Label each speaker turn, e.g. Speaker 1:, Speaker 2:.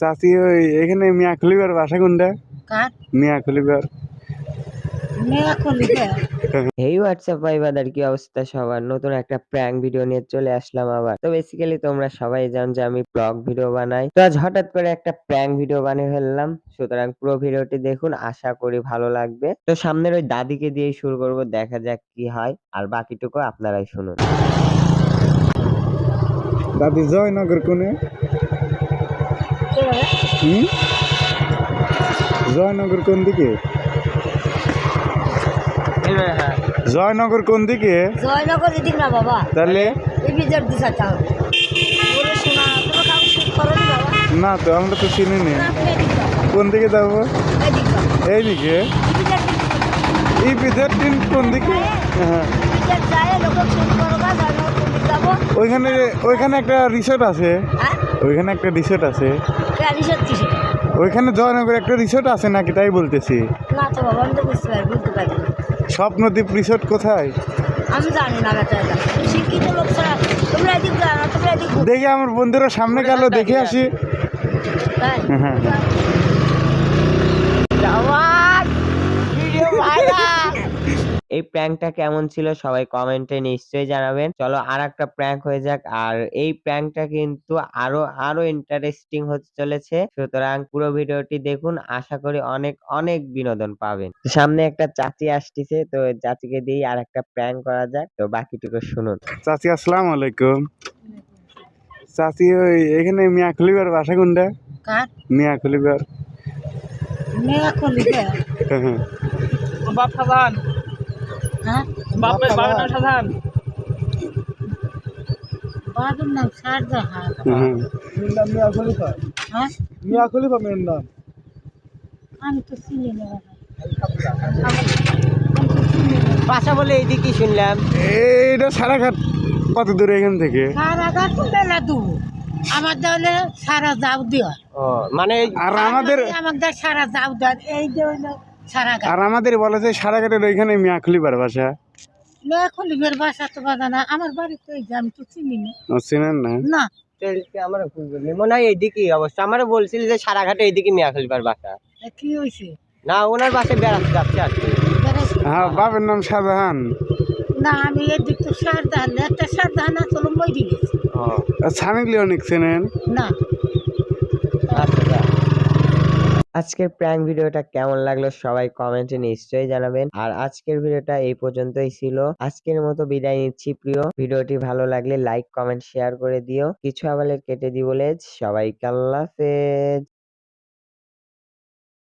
Speaker 1: চাচি ওই এখানে মিয়া খলিবার বাসা কোনটা
Speaker 2: কার
Speaker 1: মিয়া খলিবার
Speaker 2: মেয়া
Speaker 3: এই হোয়াটসঅ্যাপ ভাইবাদার কি অবস্থা সবার? নতুন একটা প্র্যাঙ্ক ভিডিও নিয়ে চলে আসলাম আবার। তো বেসিক্যালি তোমরা সবাই জানো যে আমি ব্লগ ভিডিও বানাই। তো আজ হঠাৎ করে একটা প্র্যাঙ্ক ভিডিও বানিয়ে ফেললাম। সুতরাং পুরো ভিডিওটি দেখুন আশা করি ভালো লাগবে। তো সামনের ওই দাদিকে দিয়েই শুরু করব দেখা যাক কি হয়। আর বাকিটুকু আপনারাই শুনুন।
Speaker 1: দাদি জয়নগর কোনে? হুম? জয়নগর কোন দিকে? জয়নগর কোন দিকে?
Speaker 2: জয়নগর এদিক না বাবা।
Speaker 1: তাহলে?
Speaker 2: নি
Speaker 1: তো আমরা তো চিনি নি। কোন দিকে যাব? এইদিকে?
Speaker 2: এই বিজার দিক
Speaker 1: এই বিদের দিন কোন দিকে? হ্যাঁ। ওইখানে ওইখানে একটা রিসোর্ট আছে।
Speaker 2: হ্যাঁ?
Speaker 1: ওইখানে একটা রিসোর্ট আছে। ওইখানে জয়নগর একটা রিসোর্ট আছে নাকি? তাই বলতেছি।
Speaker 2: না তো বাবা আমি তো বুঝতে পারি বুঝতে পারি
Speaker 1: স্বপ্নদ্বীপ রিসোর্ট কোথায়?
Speaker 2: আমি জানি না শিক্ষিত লোক ছাড়া তোমরা এদিক যাও না তোমরা এদিক
Speaker 1: দেখি আমার বন্ধুরা সামনে গেল দেখে আসি।
Speaker 2: তাই?
Speaker 1: হ্যাঁ
Speaker 3: এই প্র্যাঙ্কটা কেমন ছিল সবাই কমেন্টে নিশ্চয়ই জানাবেন। চলো আর একটা প্র্যাঙ্ক হয়ে যাক। আর এই প্র্যাঙ্কটা কিন্তু আরও আরও ইন্টারেস্টিং হতে চলেছে। সুতরাং পুরো ভিডিওটি দেখুন। আশা করি অনেক অনেক বিনোদন পাবেন। সামনে একটা চাচি আসতেছে। তো চাচিকে দিয়ে আর একটা প্র্যাঙ্ক করা যাক। তো বাকিটুকু শুনুন।
Speaker 1: চাচি আসসালামু আলাইকুম। চাচি ওই এখানে মিয়া খলিবার বাসা কোনটা?
Speaker 2: কার?
Speaker 1: মিয়া খলিবার
Speaker 2: মেয়া কলিবে
Speaker 1: হ্যাঁ
Speaker 2: হ্যাঁ।
Speaker 4: বাপের বাপের নাম সাধারণ
Speaker 2: বাবার নাম শারজাহান
Speaker 1: হ্যাঁ
Speaker 4: মিয়া খলিফা।
Speaker 2: হ্যাঁ?
Speaker 4: মিয়া খলিফা মেয়ের নাম।
Speaker 2: আমি তো চিনি না।
Speaker 3: বাসা বলে এইদিকে শুনলাম।
Speaker 1: এইটা সারাঘাট কত দূরে এখান থেকে?
Speaker 2: সারা গাছ বেলা দু আমার দলে সারা যাও দিয়া
Speaker 3: ও মানে
Speaker 1: আর আমাদের
Speaker 2: আমাদের সারা যাও দেন এই যে হইল সারা গাছ
Speaker 1: আর আমাদের বলেছে সারাঘাটের ওইখানে মিয়া খলিবার বাসা।
Speaker 2: মেয়ে খলিবের বাসা তো বাধা না আমার বাড়ি তো যে আমি তো চিনি না।
Speaker 1: চেনেন না?
Speaker 2: না।
Speaker 3: আমার মনে হয় এইদিকেই অবশ্য আমারও বলছিল যে সারাঘাটে এইদিকে বাসা।
Speaker 2: এ কি হয়েছে
Speaker 3: না ওনার বাসায় বেড়াতে যাচ্ছে আর কি।
Speaker 1: হ্যাঁ বাবার নাম শাহজাহান।
Speaker 2: না আমি এদিক তো একটা আসলে মই
Speaker 1: লিওনিক চেনেন?
Speaker 2: না।
Speaker 3: আচ্ছা। আজকের প্র্যাঙ্ক ভিডিওটা কেমন লাগল সবাই কমেন্টে নিশ্চয়ই জানাবেন। আর আজকের ভিডিওটা এই পর্যন্তই ছিল। আজকের মতো বিদায় নিচ্ছি প্রিয়। ভিডিওটি ভালো লাগলে লাইক কমেন্ট শেয়ার করে দিও। কিছু আবার কেটে দি বলে সবাইকে আল্লাহ